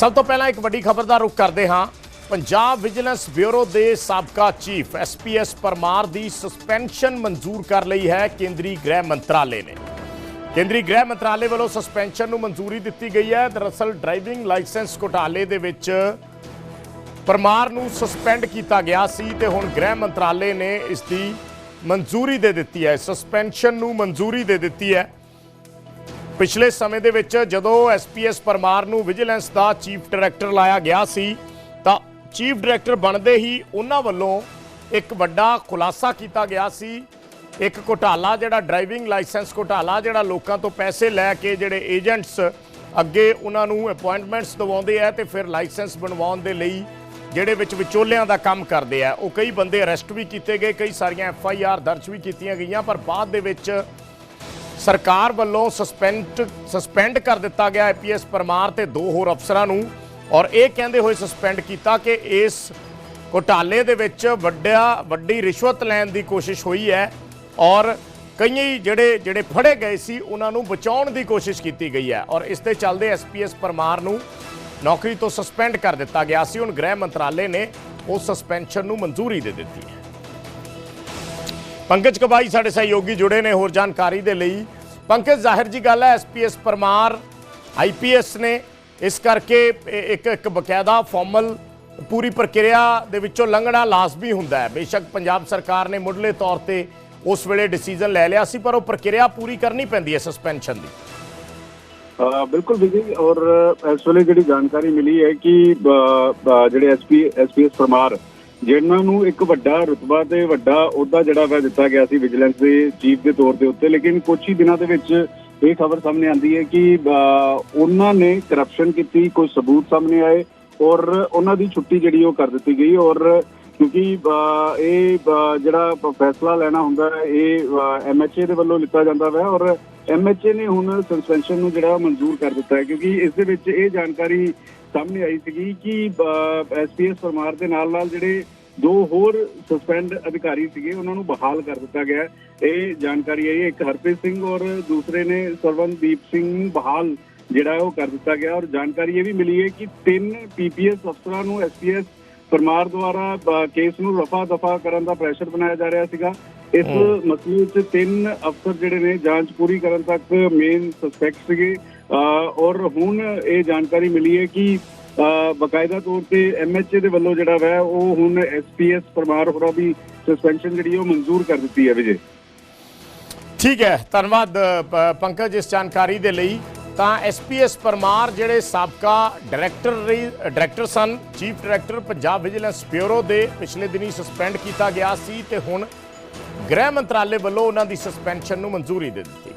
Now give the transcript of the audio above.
ਸਭ ਤੋਂ ਪਹਿਲਾਂ ਇੱਕ ਵੱਡੀ ਖਬਰ ਦਾ ਰੁਖ ਕਰਦੇ ਹਾਂ। ਪੰਜਾਬ ਵਿਜੀਲੈਂਸ ਬਿਊਰੋ ਦੇ ਸਾਬਕਾ ਚੀਫ ਐਸਪੀਐਸ ਪਰਮਾਰ ਦੀ ਸਸਪੈਂਸ਼ਨ ਮਨਜ਼ੂਰ ਕਰ ਲਈ ਹੈ ਕੇਂਦਰੀ ਗ੍ਰਹਿ ਮੰਤਰਾਲੇ ਨੇ। ਕੇਂਦਰੀ ਗ੍ਰਹਿ ਮੰਤਰਾਲੇ ਵੱਲੋਂ ਸਸਪੈਂਸ਼ਨ ਨੂੰ ਮਨਜ਼ੂਰੀ ਦਿੱਤੀ ਗਈ ਹੈ। ਦਰਅਸਲ ਡਰਾਈਵਿੰਗ ਲਾਇਸੈਂਸ ਘੁਟਾਲੇ ਦੇ ਵਿੱਚ ਪਰਮਾਰ ਨੂੰ ਸਸਪੈਂਡ ਕੀਤਾ ਗਿਆ ਸੀ ਤੇ ਹੁਣ ਗ੍ਰਹਿ ਮੰਤਰਾਲੇ ਨੇ ਇਸ ਦੀ ਮਨਜ਼ੂਰੀ ਦੇ ਦਿੱਤੀ ਹੈ। ਸਸਪੈਂਸ਼ਨ ਨੂੰ ਮਨਜ਼ੂਰੀ ਦੇ ਦਿੱਤੀ ਹੈ। ਪਿਛਲੇ ਸਮੇਂ ਦੇ ਵਿੱਚ ਜਦੋਂ ਐਸਪੀਐਸ ਪਰਮਾਰ ਨੂੰ ਵਿਜੀਲੈਂਸ ਦਾ ਚੀਫ ਡਾਇਰੈਕਟਰ ਲਾਇਆ ਗਿਆ ਸੀ, ਤਾਂ ਚੀਫ ਡਾਇਰੈਕਟਰ ਬਣਦੇ ਹੀ ਉਹਨਾਂ ਵੱਲੋਂ ਇੱਕ ਵੱਡਾ ਖੁਲਾਸਾ ਕੀਤਾ ਗਿਆ ਸੀ। ਇੱਕ ਘੋਟਾਲਾ ਜਿਹੜਾ ਡਰਾਈਵਿੰਗ ਲਾਇਸੈਂਸ ਘੋਟਾਲਾ ਜਿਹੜਾ ਲੋਕਾਂ ਤੋਂ ਪੈਸੇ ਲੈ ਕੇ ਜਿਹੜੇ ਏਜੰਟਸ ਅੱਗੇ ਉਹਨਾਂ ਨੂੰ ਅਪਾਇੰਟਮੈਂਟਸ ਦਿਵਾਉਂਦੇ ਆ ਤੇ ਫਿਰ ਲਾਇਸੈਂਸ ਬਣਵਾਉਣ ਦੇ ਲਈ ਜਿਹੜੇ ਵਿੱਚ ਵਿਚੋਲਿਆਂ ਦਾ ਕੰਮ ਕਰਦੇ ਆ। ਉਹ ਕਈ ਬੰਦੇ ਅਰੈਸਟ ਵੀ ਕੀਤੇ ਗਏ, ਕਈ ਸਾਰੀਆਂ ਐਫ ਆਈ ਆਰ ਦਰਜ ਵੀ ਕੀਤੀਆਂ ਗਈਆਂ, ਪਰ ਬਾਅਦ ਦੇ ਵਿੱਚ ਸਰਕਾਰ ਵੱਲੋਂ ਸਸਪੈਂਡ ਸਸਪੈਂਡ ਕਰ ਦਿੱਤਾ ਗਿਆ ਆਈਪੀਐਸ ਪਰਮਾਰ ਤੇ ਦੋ ਹੋਰ ਅਫਸਰਾਂ ਨੂੰ ਔਰ ਇਹ ਕਹਿੰਦੇ ਹੋਏ ਸਸਪੈਂਡ ਕੀਤਾ ਕਿ ਇਸ ਘੋਟਾਲੇ ਦੇ ਵਿੱਚ ਵੱਡਾ ਵੱਡੀ ਰਿਸ਼ਵਤ ਲੈਣ ਦੀ ਕੋਸ਼ਿਸ਼ ਹੋਈ ਹੈ ਔਰ ਕਈ ਜਿਹੜੇ ਜਿਹੜੇ ਫੜੇ ਗਏ ਸੀ, ਉਹਨਾਂ ਨੂੰ ਬਚਾਉਣ ਦੀ ਕੋਸ਼ਿਸ਼ ਕੀਤੀ ਗਈ ਹੈ ਔਰ ਇਸ ਦੇ ਚੱਲਦੇ ਐਸਪੀਐਸ ਪਰਮਾਰ ਨੂੰ ਨੌਕਰੀ ਤੋਂ ਸਸਪੈਂਡ ਕਰ ਦਿੱਤਾ ਗਿਆ ਸੀ। ਹੁਣ ਗ੍ਰਹਿ ਮੰਤਰਾਲੇ ਨੇ ਉਸ ਸਸਪੈਂਸ਼ਨ ਨੂੰ ਮਨਜ਼ੂਰੀ ਦੇ ਦਿੱਤੀ ਹੈ। ਪੰਕਜ ਕਬਾਈ ਸਾਡੇ ਸਹਿਯੋਗੀ ਜੁੜੇ ਨੇ। ਹੋਰ ਜਾਣਕਾਰੀ ਦੇ ਲਈ ਪੰਕਜ ਜ਼ਾਹਿਰ ਜੀ ਗੱਲ ਹੈ ਐਸਪੀਐਸ ਪਰਮਾਰ ਆਈਪੀਐਸ ਨੇ ਇਸ ਕਰਕੇ ਇੱਕ ਇੱਕ ਬਕਾਇਦਾ ਫਾਰਮਲ ਪੂਰੀ ਪ੍ਰਕਿਰਿਆ ਦੇ ਵਿੱਚੋਂ ਲੰਘਣਾ ਲਾਜ਼ਮੀ ਹੁੰਦਾ ਹੈ। ਬੇਸ਼ੱਕ ਪੰਜਾਬ ਸਰਕਾਰ ਨੇ ਮੁੱਢਲੇ ਤੌਰ ਤੇ ਉਸ ਵੇਲੇ ਡਿਸੀਜਨ ਲੈ ਲਿਆ ਸੀ, ਪਰ ਉਹ ਪ੍ਰਕਿਰਿਆ ਪੂਰੀ ਕਰਨੀ ਪੈਂਦੀ ਹੈ ਸਸਪੈਂਸ਼ਨ ਦੀ। ਬਿਲਕੁਲ ਵਿਜੇ ਔਰ ਇਸ ਵੇਲੇ ਜਿਹੜੀ ਜਾਣਕਾਰੀ ਮਿਲੀ ਹੈ ਕਿ ਜਿਹੜੇ ਐਸਪੀ ਐਸਪੀਐਸ ਪਰਮਾਰ ਜਿਹਨਾਂ ਨੂੰ ਇੱਕ ਵੱਡਾ ਰੁਤਬਾ ਤੇ ਵੱਡਾ ਅਹੁਦਾ ਜਿਹੜਾ ਵਾ ਦਿੱਤਾ ਗਿਆ ਸੀ ਵਿਜੀਲੈਂਸ ਦੇ ਚੀਫ ਦੇ ਤੌਰ ਦੇ ਉੱਤੇ, ਲੇਕਿਨ ਕੁਝ ਹੀ ਦਿਨਾਂ ਦੇ ਵਿੱਚ ਇਹ ਖਬਰ ਸਾਹਮਣੇ ਆਂਦੀ ਹੈ ਕਿ ਉਹਨਾਂ ਨੇ ਕਰਪਸ਼ਨ ਕੀਤੀ, ਕੋਈ ਸਬੂਤ ਸਾਹਮਣੇ ਆਏ ਔਰ ਉਹਨਾਂ ਦੀ ਛੁੱਟੀ ਜਿਹੜੀ ਉਹ ਕਰ ਦਿੱਤੀ ਗਈ ਔਰ ਕਿਉਂਕਿ ਇਹ ਜਿਹੜਾ ਫੈਸਲਾ ਲੈਣਾ ਹੁੰਦਾ ਹੈ, ਇਹ ਐਮਐਚਏ ਦੇ ਵੱਲੋਂ ਲਿੱਤਾ ਜਾਂਦਾ ਹੈ ਔਰ ਐਮਐਚਏ ਨੇ ਹੁਣ ਸਸਪੈਂਸ਼ਨ ਨੂੰ ਜਿਹੜਾ ਮਨਜ਼ੂਰ ਕਰ ਦਿੱਤਾ ਹੈ ਕਿਉਂਕਿ ਇਸ ਦੇ ਵਿੱਚ ਇਹ ਜਾਣਕਾਰੀ ਸਾਹਮਣੇ ਆਈ ਸੀਗੀ ਕਿ ਐਸਪੀਐਸ ਪਰਮਾਰ ਦੇ ਨਾਲ ਨਾਲ ਜਿਹੜੇ ਦੋ ਹੋਰ ਸਸਪੈਂਡ ਅਧਿਕਾਰੀ ਸੀਗੇ, ਉਹਨਾਂ ਨੂੰ ਬਹਾਲ ਕਰ ਦਿੱਤਾ ਗਿਆ ਇਹ ਜਾਣਕਾਰੀ ਹੈ, ਇੱਕ ਹਰਪ੍ਰੀਤ ਸਿੰਘ ਔਰ ਦੂਸਰੇ ਨੇ ਸਰਵਨਦੀਪ ਸਿੰਘ ਨੂੰ ਬਹਾਲ ਜਿਹੜਾ ਉਹ ਕਰ ਦਿੱਤਾ ਗਿਆ ਔਰ ਜਾਣਕਾਰੀ ਇਹ ਵੀ ਮਿਲੀ ਹੈ ਕਿ ਤਿੰਨ ਪੀਪੀਐਸ ਅਫਸਰਾਂ ਨੂੰ ਐਸਪੀਐਸ ਪਰਮਾਰ ਦੁਆਰਾ ਕੇਸ ਨੂੰ ਰਫਾ ਦਫਾ ਕਰਨ ਦਾ ਪ੍ਰੈਸ਼ਰ ਬਣਾਇਆ ਜਾ ਰਿਹਾ ਸੀਗਾ। ਇਸ ਮਸਲੇ ਵਿੱਚ ਤਿੰਨ ਅਫਸਰ ਜਿਹੜੇ ਨੇ ਜਾਂਚ ਪੂਰੀ ਕਰਨ ਤੱਕ ਮੇਨ ਸਸਪੈਕਟ ਸੀਗੇ। ਔਰ ਹੁਣ ਇਹ ਜਾਣਕਾਰੀ ਮਿਲੀ ਹੈ ਕਿ ਬਕਾਇਦਾ ਤੌਰ ਤੇ ਐਮਐਚਏ ਦੇ ਵੱਲੋਂ ਜਿਹੜਾ ਵੈ ਉਹ ਹੁਣ ਐਸਪੀਐਸ ਪਰਮਾਰ ਹੋਰਾਂ ਦੀ ਸਸਪੈਂਸ਼ਨ ਜਿਹੜੀ ਉਹ ਮਨਜ਼ੂਰ ਕਰ ਦਿੱਤੀ ਹੈ ਵਿਜੇ। ਠੀਕ ਹੈ ਧੰਨਵਾਦ ਪੰਕਜ ਇਸ ਜਾਣਕਾਰੀ ਦੇ ਲਈ। ਤਾਂ ਐਸਪੀਐਸ ਪਰਮਾਰ ਜਿਹੜੇ ਸਾਬਕਾ ਡਾਇਰੈਕਟਰ ਰਹੀ- ਡਾਇਰੈਕਟਰ ਸਨ, chief director Punjab vigilance bureau ਦੇ ਪਿਛਲੇ ਦਿਨੀ ਸਸਪੈਂਡ ਕੀਤਾ ਗਿਆ ਸੀ ਤੇ ਹੁਣ ਗ੍ਰਹਿ ਮੰਤਰਾਲੇ ਵੱਲੋਂ ਉਹਨਾਂ ਦੀ ਸਸਪੈਂਸ਼ਨ ਨੂੰ ਮਨਜ਼ੂਰੀ ਦੇ ਦਿੱਤੀ